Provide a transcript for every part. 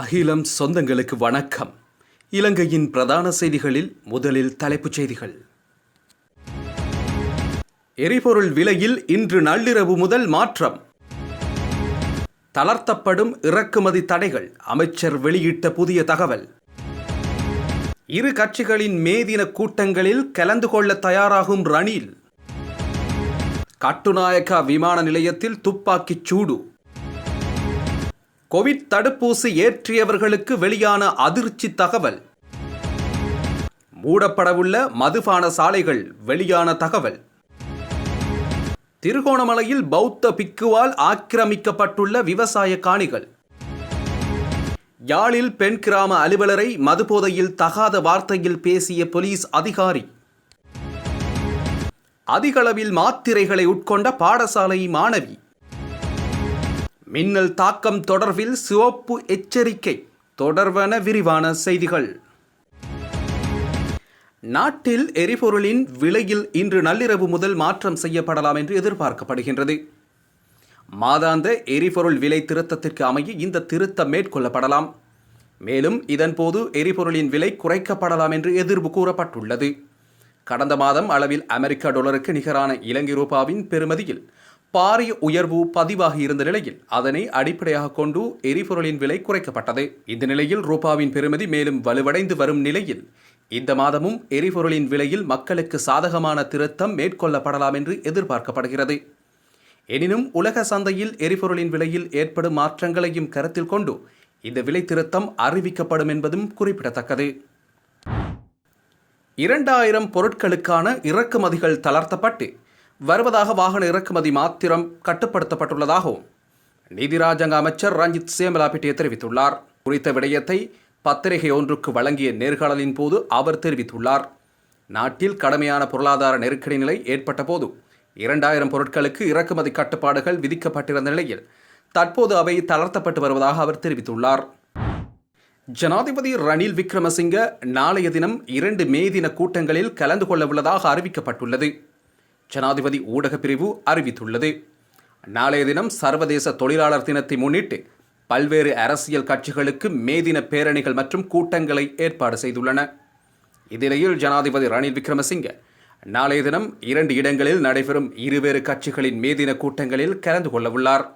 அகிலம் சொந்தங்களுக்கு வணக்கம். இலங்கையின் பிரதான செய்திகளில் முதலில் தலைப்புச் செய்திகள். எரிபொருள் விலையில் இன்று நள்ளிரவு முதல் மாற்றம். தளர்த்தப்படும் இறக்குமதி தடைகள் அமைச்சர் வெளியிட்ட புதிய தகவல். இரு கட்சிகளின் மேதின கூட்டங்களில் கலந்து கொள்ள தயாராகும் ரணில். கட்டுநாயக்கா விமான நிலையத்தில் துப்பாக்கிச் சூடு. கோவிட் தடுப்பூசி ஏற்றியவர்களுக்கு வெளியான அதிர்ச்சி தகவல். மூடப்படவுள்ள மதுபான சாலைகள் வெளியான தகவல். திருகோணமலையில் பௌத்த பிக்குவால் ஆக்கிரமிக்கப்பட்டுள்ள விவசாய காணிகள். யாழில் பெண் கிராம அலுவலரை மதுபோதையில் தகாத வார்த்தையில் பேசிய போலீஸ் அதிகாரி. அதிகளவில் மாத்திரைகளை உட்கொண்ட பாடசாலை மாணவி. மின்னல் தாக்கம் தொடர்பில் சிவப்பு எச்சரிக்கை தொடர்பான விரிவான செய்திகள். நாட்டில் எரிபொருளின் விலையில் இன்று நள்ளிரவு முதல் மாற்றம் செய்யப்படலாம் என்று எதிர்பார்க்கப்படுகின்றது. மாதாந்த எரிபொருள் விலை திருத்தத்திற்கு அமைய இந்த திருத்தம் மேற்கொள்ளப்படலாம். மேலும் இதன்போது எரிபொருளின் விலை குறைக்கப்படலாம் என்று எதிர்ப்பு கூறப்பட்டுள்ளது. கடந்த மாதம் அளவில் அமெரிக்க டாலருக்கு நிகரான இலங்கை ரூபாவின் பெறுமதியில் பாரிய உயர்வு பதிவாகி இருந்த நிலையில் அதனை அடிப்படையாக கொண்டு எரிபொருளின் விலை குறைக்கப்பட்டது. இந்த நிலையில் ரூபாவின் பெருமதி மேலும் வலுவடைந்து வரும் நிலையில் இந்த மாதமும் எரிபொருளின் விலையில் மக்களுக்கு சாதகமான திருத்தம் மேற்கொள்ளப்படலாம் என்று எதிர்பார்க்கப்படுகிறது. எனினும் உலக சந்தையில் எரிபொருளின் விலையில் ஏற்படும் மாற்றங்களையும் கருத்தில் கொண்டு இந்த விலை திருத்தம் அறிவிக்கப்படும் என்பதும் குறிப்பிடத்தக்கது. இரண்டாயிரம் பொருட்களுக்கான இறக்குமதிகள் தளர்த்தப்பட்டு வருவதாக வாகன இறக்குமதி மாத்திரம் கட்டுப்படுத்தப்பட்டுள்ளதாகவும் நீதிராஜாங்க அமைச்சர் ரஞ்சித் சேமலாபிட்டிய தெரிவித்துள்ளார். குறித்த விடயத்தை பத்திரிகை ஒன்றுக்கு வழங்கிய நேர்காணலின் போது அவர் தெரிவித்துள்ளார். நாட்டில் கடுமையான பொருளாதார நெருக்கடி நிலை ஏற்பட்ட போது இரண்டாயிரம் பொருட்களுக்கு இறக்குமதி கட்டுப்பாடுகள் விதிக்கப்பட்டிருந்த நிலையில் தற்போது அவை தளர்த்தப்பட்டு வருவதாக அவர் தெரிவித்துள்ளார். ஜனாதிபதி ரணில் விக்ரமசிங்க நாளைய தினம் இரண்டு மே தின கூட்டங்களில் கலந்து கொள்ள உள்ளதாக அறிவிக்கப்பட்டுள்ளது. ஜனாதிபதி ஊடகப் பிரிவு அறிவித்துள்ளது. நாளைய தினம் சர்வதேச தொழிலாளர் தினத்தை முன்னிட்டு பல்வேறு அரசியல் கட்சிகளுக்கு மே தின பேரணிகள் மற்றும் கூட்டங்களை ஏற்பாடு செய்துள்ளன. இந்நிலையில் ஜனாதிபதி ரணில் விக்ரமசிங்க நாளைய தினம் இரண்டு இடங்களில் நடைபெறும் இருவேறு கட்சிகளின் மே தின கூட்டங்களில் கலந்து கொள்ளவுள்ளார்.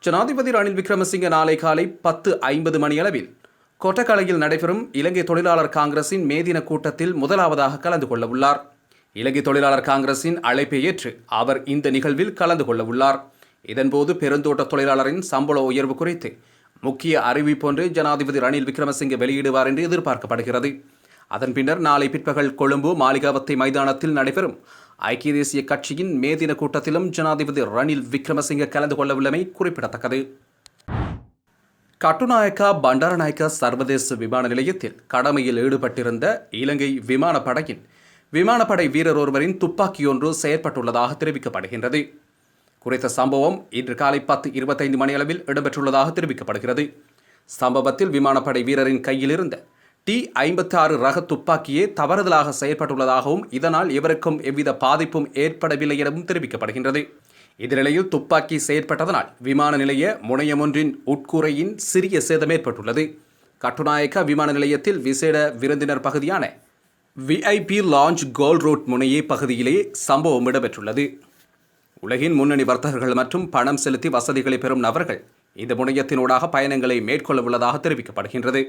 ஜனாதிபதி ரணில் விக்ரமசிங்க நாளை காலை பத்து ஐம்பது மணியளவில் கொட்டக்கலையில் நடைபெறும் இலங்கை தொழிலாளர் காங்கிரசின் மேதின கூட்டத்தில் முதலாவதாக கலந்து கொள்ள உள்ளார் இலங்கை தொழிலாளர் காங்கிரசின் அழைப்பை ஏற்று அவர் இந்த நிகழ்வில் கலந்து கொள்ள உள்ளார். இதன்போது பெருந்தோட்ட தொழிலாளரின் சம்பள உயர்வு குறித்து முக்கிய அறிவிப்பொன்று ஜனாதிபதி ரணில் விக்ரமசிங்கே வெளியிடுவார் என்று எதிர்பார்க்கப்படுகிறது. அதன் பின்னர் நாளை பிற்பகல் கொழும்பு மாளிகாவத்தை மைதானத்தில் நடைபெறும் ஐக்கிய தேசிய கட்சியின் மேதின கூட்டத்திலும் ஜனாதிபதி ரணில் விக்ரமசிங்க கலந்து கொள்ளவுள்ளமை குறிப்பிடத்தக்கது. கட்டுநாயக்கா பண்டாரநாயக்கா சர்வதேச விமான நிலையத்தில் கடமையில் ஈடுபட்டிருந்த இலங்கை விமானப்படையின் விமானப்படை வீரர் ஒருவரின் துப்பாக்கியொன்று செயற்பட்டுள்ளதாக தெரிவிக்கப்படுகின்றது. குறித்த சம்பவம் இன்று காலை பத்து இருபத்தைந்து மணியளவில் இடம்பெற்றுள்ளதாக தெரிவிக்கப்படுகிறது. சம்பவத்தில் விமானப்படை வீரரின் கையில் இருந்த டி ஐம்பத்தி ஆறு ரக துப்பாக்கியே தவறுதலாக செயற்பட்டுள்ளதாகவும் இதனால் எவருக்கும் எவ்வித பாதிப்பும் ஏற்படவில்லை எனவும் தெரிவிக்கப்படுகின்றது. இந்நிலையில் துப்பாக்கி செயற்பட்டதனால் விமான நிலைய முனையமொன்றின் உட்கூரையின் சிறிய சேதம் ஏற்பட்டுள்ளது. கட்டுநாயக்கா விமான நிலையத்தில் விசேட விருந்தினர் பகுதியான விஐபி லான்ச் கோல் ரோட் முனையே பகுதியிலே சம்பவம் இடம்பெற்றுள்ளது. உலகின் முன்னணி வர்த்தகர்கள் மற்றும் பணம் செலுத்தி வசதிகளை பெறும் நபர்கள் இந்த முனையத்தினூடாக பயணங்களை மேற்கொள்ள உள்ளதாக தெரிவிக்கப்படுகின்றது.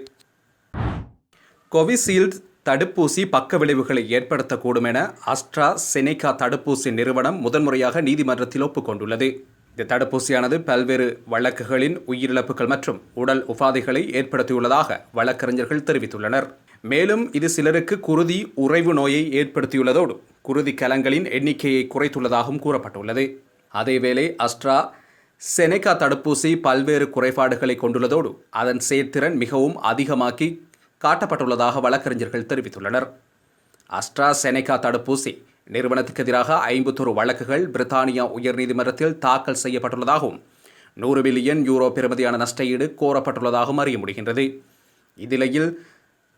கோவிஷீல்டு தடுப்பூசி பக்க விளைவுகளை ஏற்படுத்தக்கூடும் என அஸ்ட்ரா செனேகா தடுப்பூசி நிறுவனம் முதன்முறையாக நீதிமன்றத்தில் ஒப்புக்கொண்டுள்ளது இந்த தடுப்பூசியானது பல்வேறு வழக்குகளின் உயிரிழப்புகள் மற்றும் உடல் உபாதைகளை ஏற்படுத்தியுள்ளதாக வழக்கறிஞர்கள் தெரிவித்துள்ளனர். மேலும் இது சிலருக்கு குருதி உறைவு நோயை ஏற்படுத்தியுள்ளதோடு குருதி கலங்களின் எண்ணிக்கையை குறைத்துள்ளதாகவும் கூறப்பட்டுள்ளது. அதேவேளை அஸ்ட்ரா செனேகா தடுப்பூசி பல்வேறு குறைபாடுகளை கொண்டுள்ளதோடு அதன் செயற்திறன் மிகவும் அதிகமாக்கி காட்டப்பட்டுள்ளதாக வழக்கறிஞர்கள் தெரிவித்துள்ளனர். அஸ்ட்ரா செனேகா தடுப்பூசி நிறுவனத்துக்கு எதிராக ஐம்பத்தொரு வழக்குகள் பிரித்தானியா உயர்நீதிமன்றத்தில் தாக்கல் செய்யப்பட்டுள்ளதாகவும் நூறு பில்லியன் யூரோ பெறுமதியான நஷ்டஈடு கோரப்பட்டுள்ளதாகவும் அறிய முடிகின்றது. இதிலையில்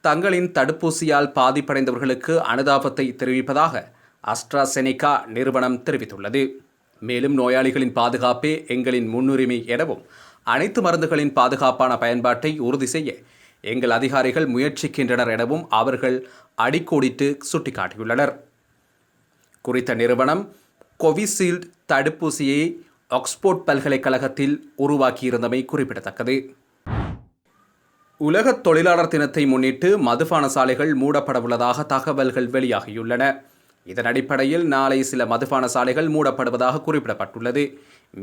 தங்களின் தடுப்பூசியால் பாதிப்படைந்தவர்களுக்கு அனுதாபத்தை தெரிவிப்பதாக அஸ்ட்ராசெனிகா நிறுவனம் தெரிவித்துள்ளது. மேலும் நோயாளிகளின் பாதுகாப்பே எங்களின் முன்னுரிமை எனவும் அனைத்து மருந்துகளின் பாதுகாப்பான பயன்பாட்டை உறுதி செய்ய எங்கள் அதிகாரிகள் முயற்சிக்கின்றனர் எனவும் அவர்கள் அடிக்கோடிட்டு சுட்டிக்காட்டியுள்ளனர். குறித்த நிறுவனம் கோவிஷீல்டு தடுப்பூசியை ஆக்ஸ்போர்ட் பல்கலைக்கழகத்தில் உருவாக்கியிருந்தமை குறிப்பிடத்தக்கது. உலக தொழிலாளர் தினத்தை முன்னிட்டு மதுபான சாலைகள் மூடப்படவுள்ளதாக தகவல்கள் வெளியாகியுள்ளன. இதன் அடிப்படையில் நாளை சில மதுபான சாலைகள் மூடப்படுவதாக குறிப்பிடப்பட்டுள்ளது.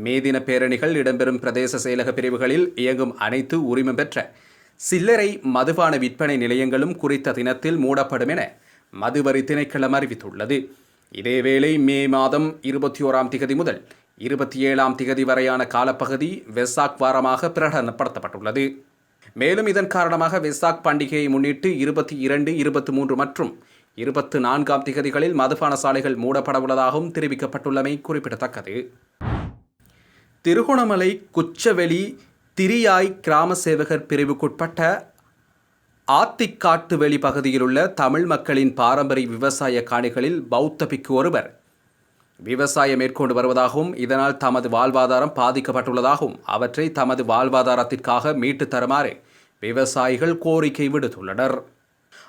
மே தின பேரணிகள் இடம்பெறும் பிரதேச செயலக பிரிவுகளில் இயங்கும் அனைத்து உரிமம் பெற்ற சில்லறை மதுபான விற்பனை நிலையங்களும் குறித்த தினத்தில் மூடப்படும் என மதுவரி திணைக்களம் அறிவித்துள்ளது. இதேவேளை மே மாதம் இருபத்தி ஓராம் திகதி முதல் இருபத்தி ஏழாம் திகதி வரையான காலப்பகுதி வெசாக் வாரமாக பிரகடனப்படுத்தப்பட்டுள்ளது. மேலும் இதன் காரணமாக வெசாக் பண்டிகையை முன்னிட்டு இருபத்தி இரண்டு இருபத்தி மூன்று மற்றும் இருபத்து நான்காம் திகதிகளில் மதுபான சாலைகள் மூடப்படவுள்ளதாகவும் தெரிவிக்கப்பட்டுள்ளமை குறிப்பிடத்தக்கது. திருகோணமலை குச்சவெளி திரியாய் கிராம சேவகர் பிரிவுக்குட்பட்ட ஆத்திக்காட்டுவெளி பகுதியில் உள்ள தமிழ் மக்களின் பாரம்பரிய விவசாய காணிகளில் பௌத்த பிக்கு ஒருவர் விவசாயம் மேற்கொண்டு வருவதாகவும் இதனால் தமது வாழ்வாதாரம் பாதிக்கப்பட்டுள்ளதாகவும் அவற்றை தமது வாழ்வாதாரத்திற்காக மீட்டு தருமாறு விவசாயிகள் கோரிக்கை விடுத்துள்ளனர்.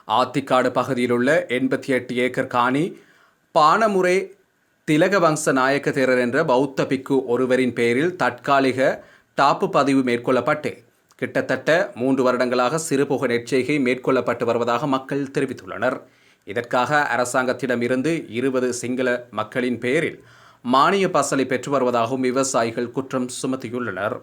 ஆத்திக்காடு பகுதியில் உள்ள எண்பத்தி எட்டு ஏக்கர் காணி பானமுறை திலகவம்ச நாயக்க தேரர் என்ற பௌத்த பிக்கு ஒருவரின் பெயரில் தற்காலிக டாப்பு பதிவு மேற்கொள்ளப்பட்டு கிட்டத்தட்ட மூன்று வருடங்களாக சிறுபுக நெற்செய்கை மேற்கொள்ளப்பட்டு வருவதாக மக்கள் தெரிவித்துள்ளனர். இதற்காக அரசாங்கத்திடமிருந்து இருபது சிங்கள மக்களின் பெயரில் மானிய பசலை பெற்று வருவதாகவும் விவசாயிகள் குற்றம் சுமத்தியுள்ளனர்.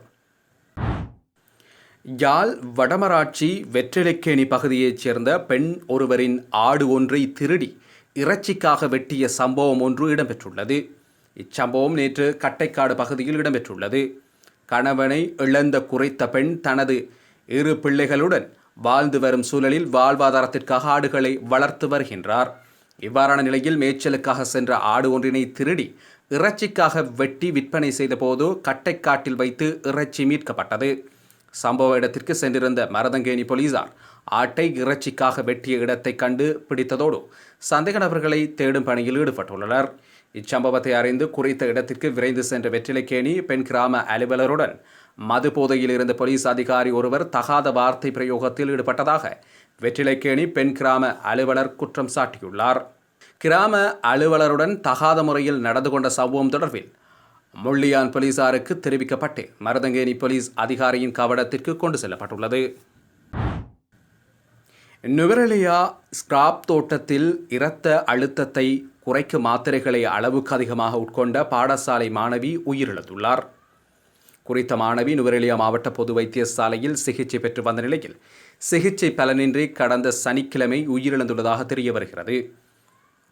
யாழ் வடமராட்சி வெற்றிலைக்கேணி பகுதியைச் சேர்ந்த பெண் ஒருவரின் ஆடு ஒன்றை திருடி இறைச்சிக்காக வெட்டிய சம்பவம் ஒன்று இடம்பெற்றுள்ளது. இச்சம்பவம் நேற்று கட்டைக்காடு பகுதியில் இடம்பெற்றுள்ளது. கணவனை இழந்த குறைத்த பெண் தனது இரு பிள்ளைகளுடன் வாழ்ந்து வரும் சூழலில் வாழ்வாதாரத்திற்காக ஆடுகளை வளர்த்து வருகின்றார். இவ்வாறான நிலையில் மேய்ச்சலுக்காக சென்ற ஆடு ஒன்றினை திருடி இறைச்சிக்காக வெட்டி விற்பனை செய்தபோது கட்டைக்காட்டில் வைத்து இறைச்சி மீட்கப்பட்டது. சம்பவ இடத்திற்கு சென்றிருந்த மரதங்கேணி போலீசார் ஆட்டை இறைச்சிக்காக வெட்டிய இடத்தை கண்டு பிடித்ததோடு சந்தேக நபர்களை தேடும் பணியில் ஈடுபட்டுள்ளனர். இச்சம்பவத்தை அறிந்து குறித்த இடத்திற்கு விரைந்து சென்ற வெற்றிலைக்கேணி பெண் கிராம அலுவலருடன் மது போதையில் இருந்த போலீஸ் அதிகாரி ஒருவர் தகாத வார்த்தை பிரயோகத்தில் ஈடுபட்டதாக வெற்றிலைக்கேணி பெண் கிராம அலுவலர் குற்றம் சாட்டியுள்ளார். கிராம அலுவலருடன் தகாத முறையில் நடந்து கொண்ட சம்பவம் தொடர்பில் முள்ளியான் போலீசாருக்கு தெரிவிக்கப்பட்டு மருதங்கேணி போலீஸ் அதிகாரியின் கவனத்திற்கு கொண்டு செல்லப்பட்டுள்ளது. நுவரெலியா ஸ்கிராப் தோட்டத்தில் இரத்த அழுத்தத்தை குறைக்கும் மாத்திரைகளை அளவுக்கு அதிகமாக உட்கொண்ட பாடசாலை மாணவி உயிரிழந்துள்ளார். குறித்த மாணவி நுவரெலியா மாவட்ட பொது வைத்தியசாலையில் சிகிச்சை பெற்று வந்த நிலையில் சிகிச்சை பலனின்றி கடந்த சனிக்கிழமை உயிரிழந்துள்ளதாக தெரிய வருகிறது.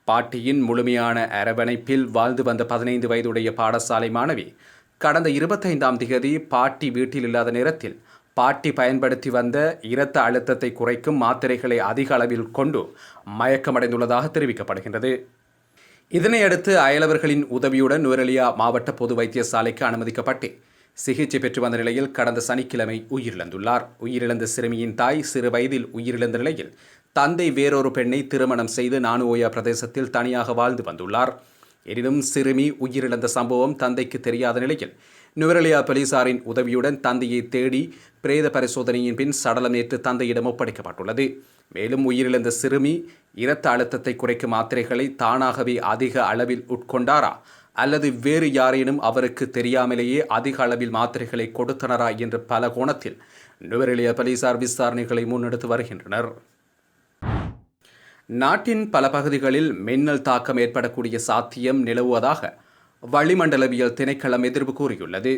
பாட்டியின் முழுமையான அரவணைப்பில் வாழ்ந்து வந்த பதினைந்து வயதுடைய பாடசாலை மாணவி கடந்த இருபத்தைந்தாம் திகதி பாட்டி வீட்டில் இல்லாத நேரத்தில் பாட்டி பயன்படுத்தி வந்த இரத்த அழுத்தத்தை குறைக்கும் மாத்திரைகளை அதிக அளவில் கொண்டு மயக்கமடைந்துள்ளதாக தெரிவிக்கப்படுகின்றது. இதனையடுத்து அயலவர்களின் உதவியுடன் நுவரெலியா மாவட்ட பொது வைத்தியசாலைக்கு அனுமதிக்கப்பட்டு சிகிச்சை பெற்று வந்த நிலையில் கடந்த சனிக்கிழமை உயிரிழந்துள்ளார். உயிரிழந்த சிறுமியின் தாய் சிறு வயதில் உயிரிழந்த நிலையில் தந்தை வேறொரு பெண்ணை திருமணம் செய்து நானுஓயா பிரதேசத்தில் தனியாக வாழ்ந்து வந்துள்ளார். எனினும் சிறுமி உயிரிழந்த சம்பவம் தந்தைக்கு தெரியாத நிலையில் நுவரலியா போலீசாரின் உதவியுடன் தந்தையை தேடி பிரேத பரிசோதனையின் பின் சடலம் நேற்று தந்தையிடம் ஒப்படைக்கப்பட்டுள்ளது. மேலும் உயிரிழந்த சிறுமி இரத்த அழுத்தத்தை குறைக்கும் மாத்திரைகளை தானாகவே அதிக அளவில் உட்கொண்டாரா? அல்லது வேறு யாரேனும் அவருக்கு தெரியாமலேயே அதிக அளவில் மாத்திரைகளை கொடுத்தனரா என்ற பல கோணத்தில் நுவரெலியா போலீசார் விசாரணைகளை முன்னெடுத்து வருகின்றனர். நாட்டின் பல பகுதிகளில் மின்னல் தாக்கம் ஏற்படக்கூடிய சாத்தியம் நிலவுவதாக வளிமண்டலவியல் திணைக்களம் எதிர்ப்பு கூறியுள்ளது.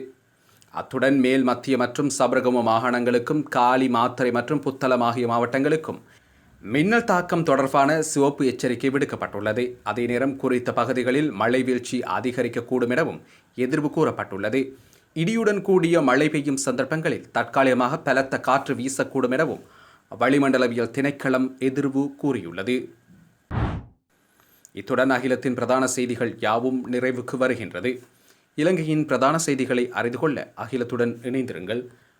அத்துடன் மேல் மத்திய மற்றும் சபரகம மாகாணங்களுக்கும் காலி மாத்திரை மற்றும் புத்தளம் ஆகிய மாவட்டங்களுக்கும் மின்னல் தாக்கம் தொடர்பான சிவப்பு எச்சரிக்கை விடுக்கப்பட்டுள்ளது. அதே நேரம் குறித்த பகுதிகளில் மழை வீழ்ச்சி அதிகரிக்கக்கூடும் எனவும் எதிர்வு கூறப்பட்டுள்ளது. இடியுடன் கூடிய மழை பெய்யும் சந்தர்ப்பங்களில் தற்காலிகமாக பலத்த காற்று வீசக்கூடும் எனவும் வளிமண்டலவியல் திணைக்களம் எதிர்வு கூறியுள்ளது. இத்துடன் அகிலத்தின் பிரதான செய்திகள் யாவும் நிறைவுக்கு வருகின்றது. இலங்கையின் பிரதான செய்திகளை அறிந்து கொள்ள அகிலத்துடன் இணைந்திருங்கள்.